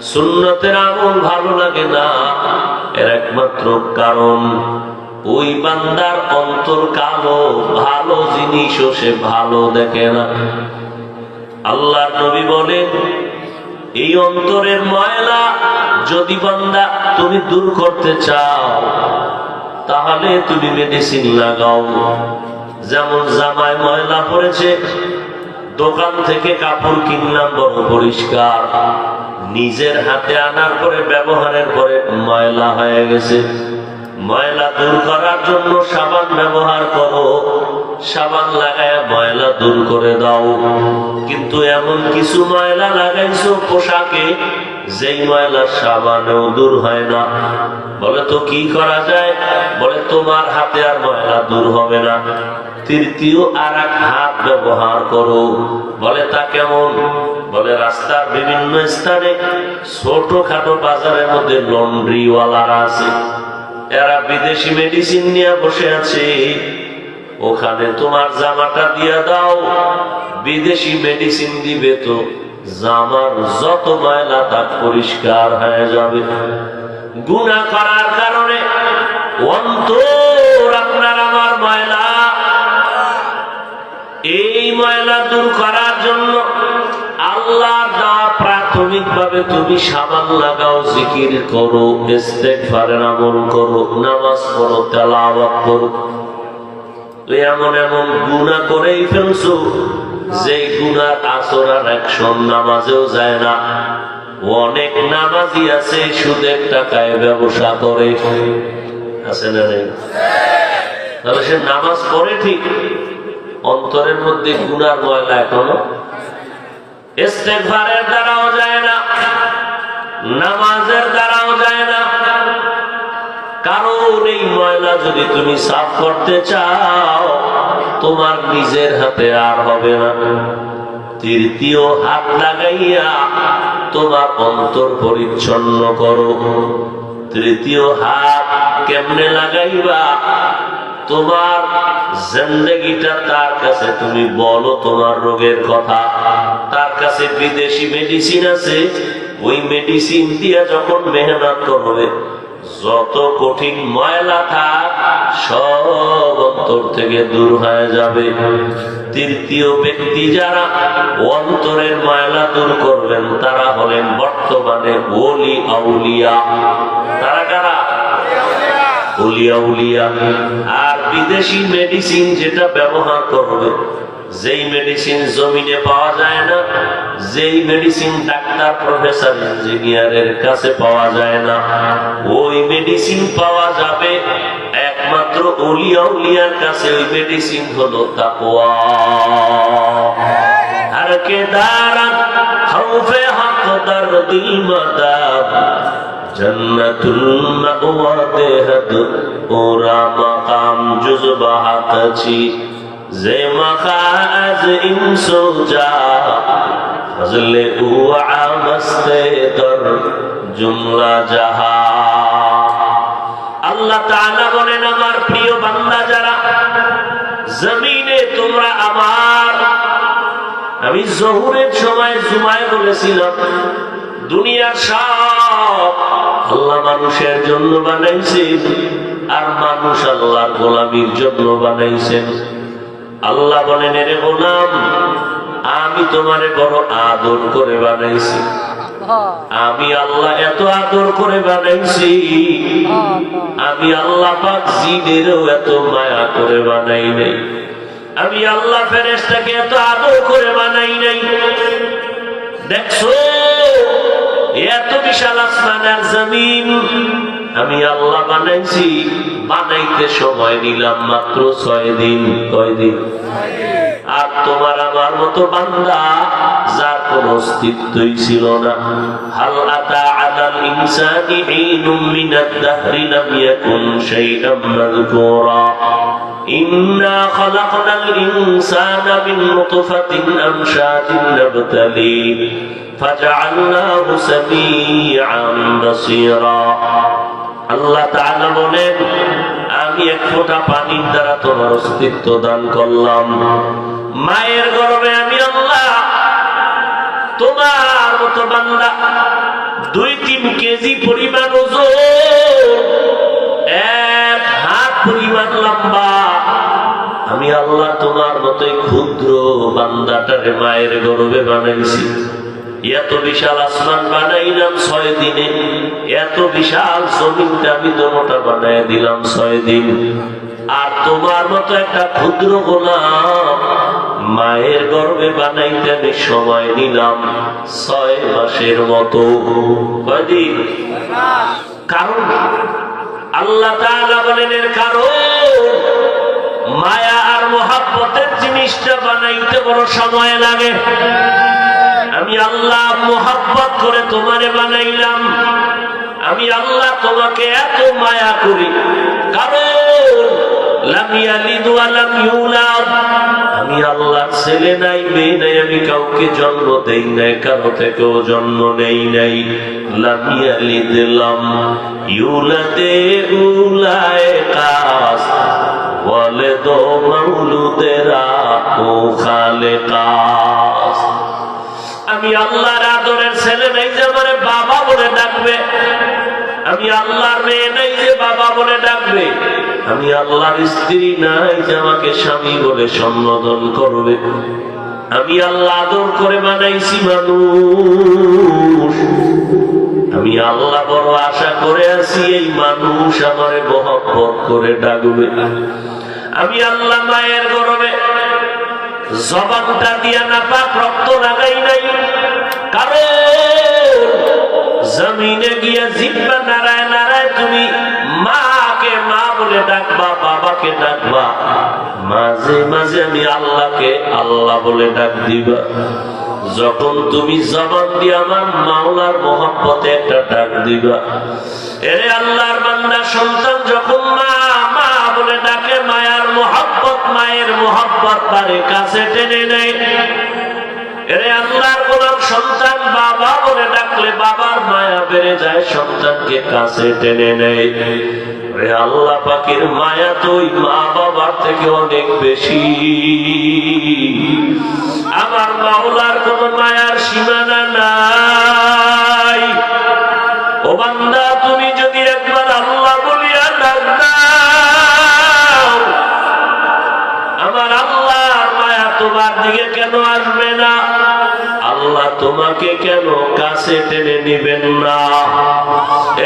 সুন্নতের আমল ভালো লাগে না। এর একমাত্র কারণ, ওই বান্দার অন্তর কালো, ভালো জিনিসও সে ভালো দেখে না। আল্লাহর নবী বলেন, এই অন্তরের ময়লা যদি বান্দা তুমি দূর করতে চাও, তাহলে তুমি মেডিসিন লাগাও। যেমন জামায় ময়লা পড়েছে, দোকান থেকে কাপড় কিনলাম, বড় পরিষ্কার। নিজের হাতে আনার পরে ব্যবহারের পরে ময়লা হয়ে গেছে। ময়লা দূর করার জন্য সাবান ব্যবহার করো। সাবান লাগায় ময়লা দূর করে দাও। কিন্তু এমন কিছু ময়লা লাগাইছো পোশাকে, যেই ময়লা সাবানেও দূর হয় না। বলে তো কি করা যায়? বলে তোমার হাতে আর ময়লা দূর হবে না। তৃতীয় আর এক হাত ব্যবহার করো। বলে তা কেমন? বলে রাস্তার বিভিন্ন স্থানে ছোটখাটো বাজারের মধ্যে লন্ড্রিওয়ালারা আছে। এরা বিদেশি মেডিসিন নিয়ে বসে আছে। ওখানে তোমার জামাটা দিয়ে দাও, বিদেশি মেডিসিন দিবে তো জামার যত ময়লা তা পরিষ্কার হয়ে যাবে। গুণা করার কারণে অন্তর আপনার আমার ময়লা। এই ময়লা দূর করার জন্য আল্লাহ দেওয়া প্রাথমিক ভাবে তুমি সাবান লাগাও, জিকির করো আমল করো, নামাজ পড়ো, তেলাওয়াত করো। এমন এমন গুণা করেই ফেলছো যে গুণার আসর আর একশন নামাজেও যায় না। অনেক নামাজি আছে সুদের টাকায় ব্যবসা করে। আছে না নেই? তাহলে সে নামাজ পড়ে ঠিক, অন্তরের মধ্যে গুনার ময়লা এখনও ইস্তেগফারের দ্বারাও যায় না, নামাজের দ্বারাও যায় না। কারণ এই ময়লা যদি তুমি সাফ করতে চাও, তোমার নিজের হাতে আর হবে না। তৃতীয় হাত লাগাইয়া তোমার অন্তর পরিচ্ছন্ন করো। তৃতীয় হাত কেমনে লাগাইবা? তোমার জিন্দগিটা তার কাছে, তুমি বলো তোমার রোগের কথা। তার কাছে বিদেশি মেডিসিন আছে, ওই মেডিসিন দিয়ে যখন মেহনত করবে, যত কঠিন ময়লা থাক, সব অন্তর থেকে দূর হয়ে যাবে। তৃতীয় ব্যক্তি যারা অন্তরের ময়লা দূর করবেন, তারা হলেন বর্তমানে ওলি আউলিয়া। তারা কারা? উলিয়া উলিয়া, আর বিদেশি মেডিসিন যেটা ব্যবহার করবে, যেই মেডিসিন জমিনে পাওয়া যায় না, যেই মেডিসিন ডাক্তার প্রফেসর ইঞ্জিনিয়ারের কাছে পাওয়া যায় না, ওই মেডিসিন পাওয়া যাবে একমাত্র উলিয়া উলিয়ার কাছে। ওই মেডিসিন হলো তাকওয়া। আর কে দাঁড়ান হাউফে হক দর্দিল মাদাব জন্নতুল মাওয়া জুমলা জাহা। আল্লাহ আমার প্রিয় বান্দা যারা, জমিনে তোমরা আমার আমি জহুরের সময় জুমায় বলেছিলাম, দুনিয়ার সব আল্লাহ মানুষের জন্য বানাইছে আর মানুষ আল্লাহর গোলামির জন্য বানাইছেন। আল্লাহ বলেন, এরে গোলাম, আমি তোমারে বড় আদর করে বানাইছি। আমি আল্লাহ এত আদর করে বানাইছি। আমি আল্লাহ পাক এত মায়া করে বানাই নাই। আমি আল্লাহ ফেরেশতাকে এত আদর করে বানাই নাই। দেখছ? এত বিশাল আসমান আর জমিন, আমি আল্লাহ বানাইছি, বানাইতে সময় নিলাম মাত্র ছয় দিন। কয় দিন? আর তোমার আমার মতো বান্দা, যার কোন অস্তিত্বই ছিল না। হাল আতা فجعلناه سميعا بصيرا আল্লাহ তাআলা বলেন আমি এক ফোঁটা পানির দ্বারা তোমার অস্তিত্ব দান করলাম মায়ের গর্ভে আমি আল্লাহ তোমার মতো বান্দা কেজি পরিমাণ ওজন এক হাত পরিমাণ লম্বা আমি আল্লাহ তোমার মতোই ক্ষুদ্র বান্দাটারে মায়ের গর্বে বানাইছি এত বিশাল আসমান বানাইলাম ছয় দিনে। এত বিশাল জমিনটা আমি দোনোটা বানাই দিলাম ছয় দিন। আর তোমার মতো একটা ক্ষুদ্র গোলাম মায়ের গর্বে বানাইতে আমি সময় নিলাম ছয় মাসের মতো। কয়দিন কারণ? আল্লাহ বলেন, এর কারণ মায়া আর মোহাব্বতের জিনিসটা বানাইতে বড় সময় লাগে। আমি আল্লাহ মোহাব্বত করে তোমারে বানাইলাম। আমি আল্লাহ তোমাকে এত মায়া করি। কারণ আমি আল্লাহ ছেলে নাই, মেয়ে নাই, আমি কাউকে জন্ম দেই নাই, কারও থেকেও জন্ম নেই নাই। লাম দিলাম লাম ইউলাদে উলায় কাস। বলে দো মৌলুদেরা ও খালে আমি আল্লাহর আদরের ছেলে নেই যে আমারে বাবা বলে ডাকবে। আমি আল্লাহর মেয়ে নেই যে বাবা বলে ডাকবে। আমি আল্লাহর স্ত্রী নাই যে আমাকে স্বামী বলে সম্বোধন করবে। আমি আল্লাহ আদর করে বানাইছি মানুষ। আমি আল্লাহ বড় আশা করে আছি, এই মানুষ আমারে মহব্বত করে ডাকবে। আমি আল্লাহ মায়ের গরমে জবানটা দিয়া না, পাক রক্ত লাগাই নাই। জমিনে গিয়া নারায় নারায় তুমি মাকে মা বলে ডাকবা, বাবাকে ডাকবা। মাঝে মাঝে আমি আল্লাহকে আল্লাহ বলে ডাক দিবা। যখন তুমি জবান দিয়ে আমার মাওলার মহব্বতে একটা ডাক দিবা। এরে আল্লাহর বান্দা, সন্তান যখন মা মায়ের মোহাব্বত তারে কাছে টেনে নেয়। এরে আল্লাহর গোলাম সন্তান বাবা বলে ডাকলে বাবার মায়া বেড়ে যায়, সন্তানকে কাছে টেনে নেয়। আল্লাহ মায়া তো মা বাবার থেকে অনেক বেশি। আমার মাওলার কোন মায়ার সীমানা নাই। তোমাকে কেন কাছে টেনে নিবেন না?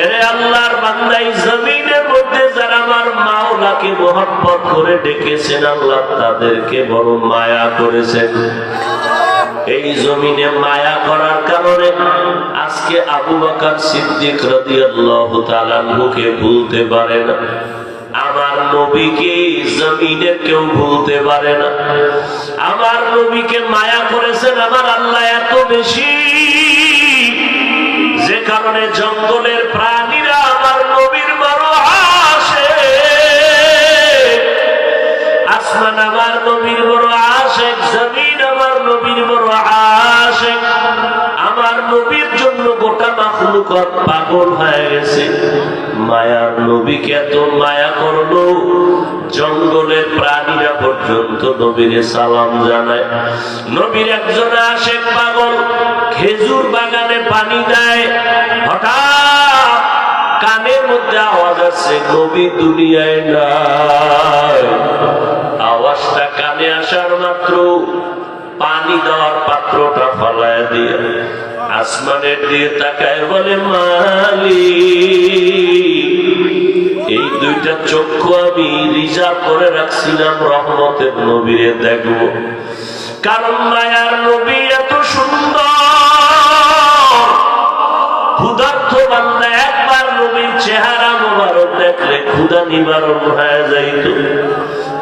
এরে আল্লাহর বান্দাই জমিনের মধ্যে যারা আমার মাওলাকে মোহাব্বত করে ডেকেছেন, আল্লাহ তাদেরকে বড় মায়া করেছেন। এই জমিনে মায়া করার কারণে আজকে আবু বাকার সিদ্দিক রাদিয়াল্লাহু তাআলা মুখে ভুলতে পারে না। আমার নবীকে জমিনে কেউ ভুলতে পারে না। আমার নবীকে মায়া করেছেন আমার আল্লাহ এত বেশি। যে কারণে জঙ্গলের প্রাণীরা আমার নবীর বড় আসে আসমান আমার নবীর বড় আশেক জমিন আমার নবীর বড় আশেক আমার নবীর জন্য গোটা মাখলুকত পাগল হয়ে গেছে। মায়ার নবীকে এত মায়া করল জঙ্গলের প্রাণীরা পর্যন্ত নবীরে সালাম জানায়। নবীর একজন আসে পাগল, খেজুর বাগানে পানি দেয়। হঠাৎ কানের মধ্যে আওয়াজ আছে নবী দুনিয়ায় নাই। আওয়াজটা কানে আসার মাত্র পানি দেওয়ার পাত্রটা ফলায় দিয়ে আসমানের দিয়ে তাকায় বলে মালি এই দুইটা চক্ষু আমি রিজার্ভ করে রাখছিলাম রহমতের নবীরে দেখব। কারণ মায়ার নবী এত সুন্দর। ক্ষুধার্থ বান্দা একবার নবীর চেহারা মোবারক দেখলে ক্ষুধা নিবারণ হয়ে যাইত।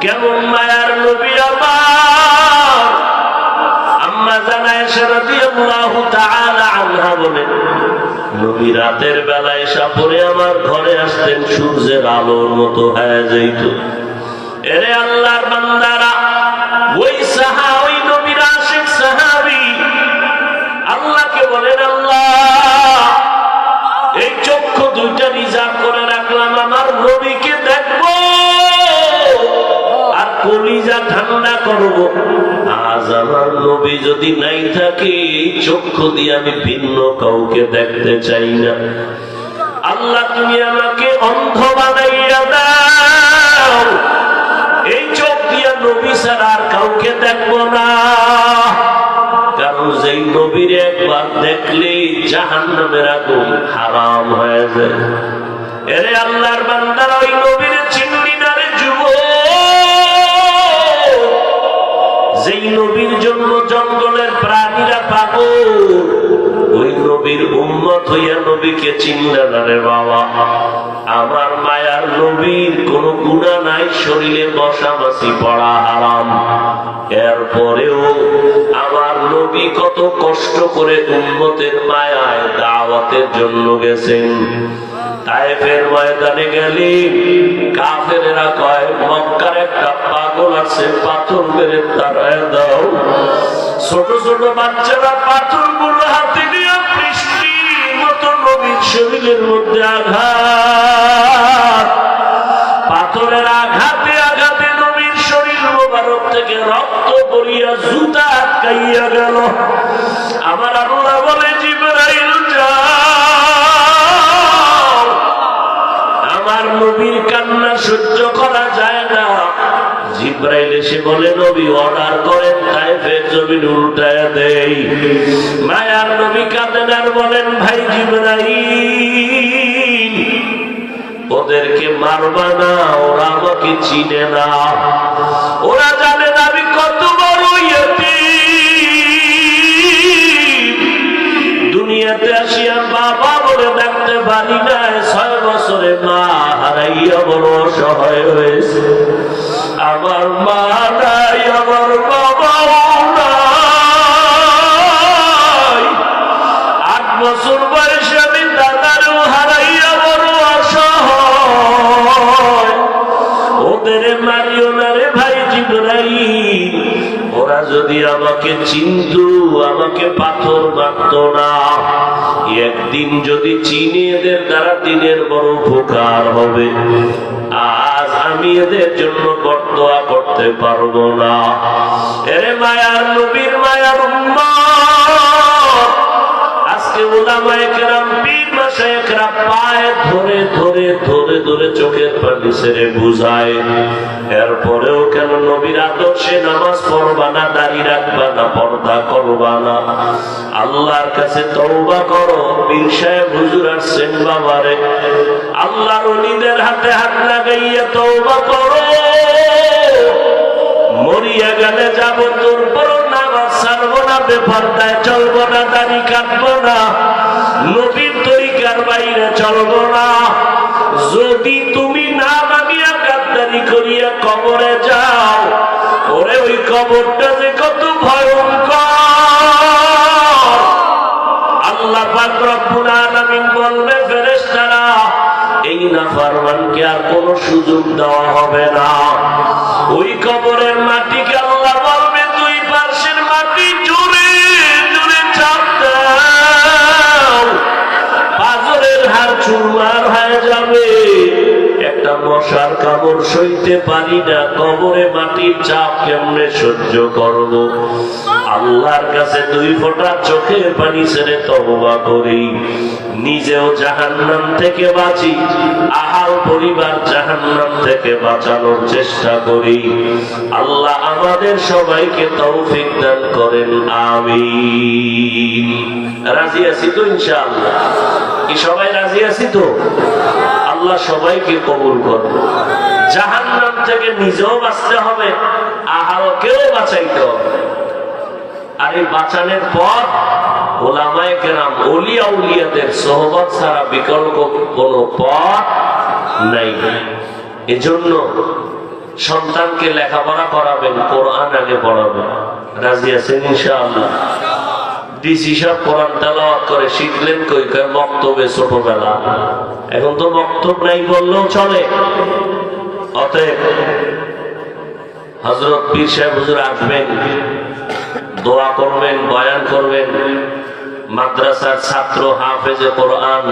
কেমন মায়ার নবী আমার আনহা বলে নবী রাতের বেলা এসা পরে আমার ঘরে আসতেন, সূর্যের আলোর মতো হয়ে যাইত। এরে আল্লাহর বান্দারা, ওই সাহা, ওই নবীর আশিক সাহাবী, আল্লাহকে বলেন, আল্লাহ, এই চক্ষু দুইটা রিজার্ভ করে রাখলাম, আমার নবীকে দেখব, আর কলিজা ঠান্ডা করব। আমার নবী যদি নাই থাকে, চক্ষু দিয়ে আমি ভিন্ন কাউকে দেখতে চাই না। আল্লাহ, তুমি আমাকে অন্ধ বানাইয়া দাও। এই চোখ দিয়া নবী ছাড়া আর কাউকে দেখব না। কারণ যেই নবীর একবার দেখলেই জাহান নামের আগুন হারাম হয়ে যায়। এরে আল্লাহর বান্দার, ওই নবীর চিন্নি যেই নবীর জন্য জঙ্গলের প্রাণীরা পাগল। ওই নবীর উম্মত হইয়া নবীকে চিনলে না রে বাবা। আমার মায়ার নবীর কোন গুণা নাই, শরীরে বসাবাসি পড়া হারাম। এরপরেও আমার নবী কত কষ্ট করে উম্মতের মায়ায় দাওয়াতের জন্য গেছেন। তাইফের ময়দানে গেলি কাফেরেরা কয়, মক্কার একটা পাগল আছে, পাথর মেরে তারায় দাও। ছোট ছোট বাচ্চারা পাথরগুলো হাতে নিয়ে বৃষ্টির মতো নবীর শরীরের মধ্যে আঘাত। পাথরের আঘাতে আঘাতে নবীর শরীর মোবারক থেকে রক্ত পড়িয়া জুতা আটকাইয়া গেল। আমার আল্লাহ বলে, জিবরাইল আমার নবীর কান্না সহ্য করা যায় না। জিব্রাইল এসে বলে, নবী অর্ডার করেন তাইফের জমিন উল্টায় দেই। মায়ার নবী কাঁদেন আর বলেন, ভাই জিব্রাইল, ওদেরকে মারবা না, ওরা আমাকে চিনে না। ওরা জানে না আমি কত বড়। দুনিয়াতে আসিয়া বাবা বলে ডাকতে পারি না, ছয় বছরে মা হারাইয়া বড় অসহায় হয়েছে। আমার মা নাই আমার বাবাও আট বছর বয়সে আমি দাদারও হারাইয়া বড় অসহায় ওদের মারিও না রে ভাই জিবরাই ওরা যদি আমাকে চিনতু, আমাকে পাথর মারত না। একদিন যদি চিনি এদের দ্বারা দিনের বড় উপকার হবে। আজ আমি এদের জন্য বর্তোয়া করতে পারব না। এরে মায়ার নবীর মায়ার আজকে ওলামায়ে কেরাম পীর মাশায়েখরা পায়ে ধরে ধরে ধরে ধরে চোখের পানি ছেড়ে বুঝায়। এরপরেও কেন নবীর আদর্শে নামাজ পড়বা না, দাড়ি রাখবা না, পর্দা করবা না? আল্লাহর কাছে তওবা করো, পীর সাহেব হুজুর আসছেন বাবারে। আল্লাহর ওলিদের হাতে হাত লাগাইয়া তওবা করো। মরিয়া গেলে যাব তোর বড় নামাজ ছাড়বো না, বেপরদায় চলবো না, দাড়ি কাটবো না। নবীর তরিকার বাইরে চলবো না। যদি তুমি না মানিয়া গাদ্দারি করিয়া কবরে যাও, ওরে ওই কবরটা যে কত ভয়ঙ্কর। আল্লাহ পাক আলামিন বলবে, ফেরেশতারা, এই নাফরমানকে আর কোনো সুযোগ দেওয়া হবে না। ওই কবরের পারি না, কবরে মাটির চাপ কেমনে সহ্য করব? আল্লাহর কাছে দুই ফোঁটা চোখের পানি ছেড়ে তবা করি। নিজেও জাহান্নাম থেকে বাঁচি আহাল পরিবার জাহান্নাম থেকে বাঁচানোর চেষ্টা করি। আল্লাহ আমাদের সবাইকে তৌফিক দান করেন আমি রাজি আছি তো ইনশাআল্লাহ? কি সবাই রাজি আছি তো? আল্লাহ সবাইকে কবুল করবে জাহান্নাম থেকে নিজেও বাঁচতে হবে আহারকেও বাঁচাইতে হবে। আর এই বাঁচানোর পর ওলামায় কেরাম, অলিয়া উলিয়াদের সহবত ছাড়া বিকল্প কোন পথ নাই। এজন্য সন্তানকে লেখাপড়া করাবেন, কোরআন আগে পড়াবেন। রাজি আছেন ইনশাআল্লাহ? ডিসি সব কোরআন তেলাওয়াত করে শিখলেন কই কয় বক্তব্যে ছোটবেলা। এখন তো বক্তব্য নাই বললেও চলে। অতএব হজরত পীর সাহেব হুজুর আসবেন দোয়া করবেন বয়ান করবেন। মাদ্রাসার ছাত্র হাফেজে কোরআন।